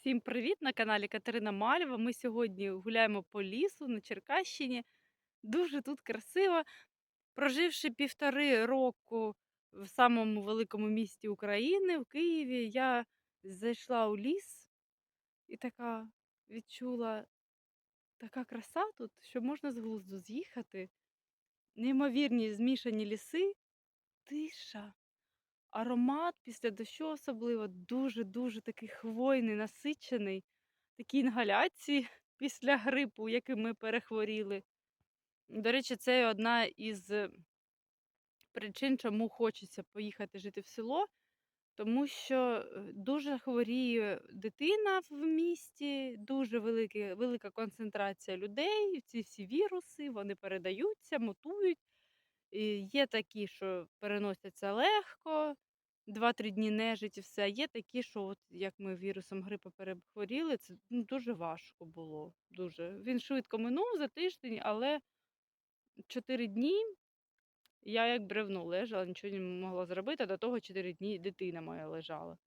Всім привіт на каналі Катерина Мальва. Ми сьогодні гуляємо по лісу на Черкащині. Дуже тут красиво. Проживши півтори року в самому великому місті України, в Києві, я зайшла у ліс і така відчула така краса тут, що можна з глузду з'їхати. Неймовірні змішані ліси, тиша. Аромат після дощу особливо дуже-дуже такий хвойний, насичений, такі інгаляції після грипу, яким ми перехворіли. До речі, це одна із е, причин, чому хочеться поїхати жити в село, тому що е, дуже хворіє дитина в місті, дуже велика концентрація людей, ці всі віруси, вони передаються, мутують. Є такі, що переносяться легко, 2-3 дні нежить і все. Є такі, що от як ми вірусом грипу перехворіли, це ну, дуже важко було. Дуже. Він швидко минув за тиждень, але 4 дні я як бревно лежала, нічого не могла зробити. До того 4 дні дитина моя лежала.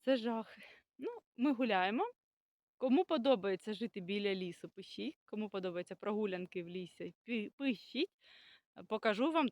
Це жах. Ну, ми гуляємо. Кому подобається жити біля лісу, пишіть. Кому подобаються прогулянки в лісі, пишіть. Покажу вам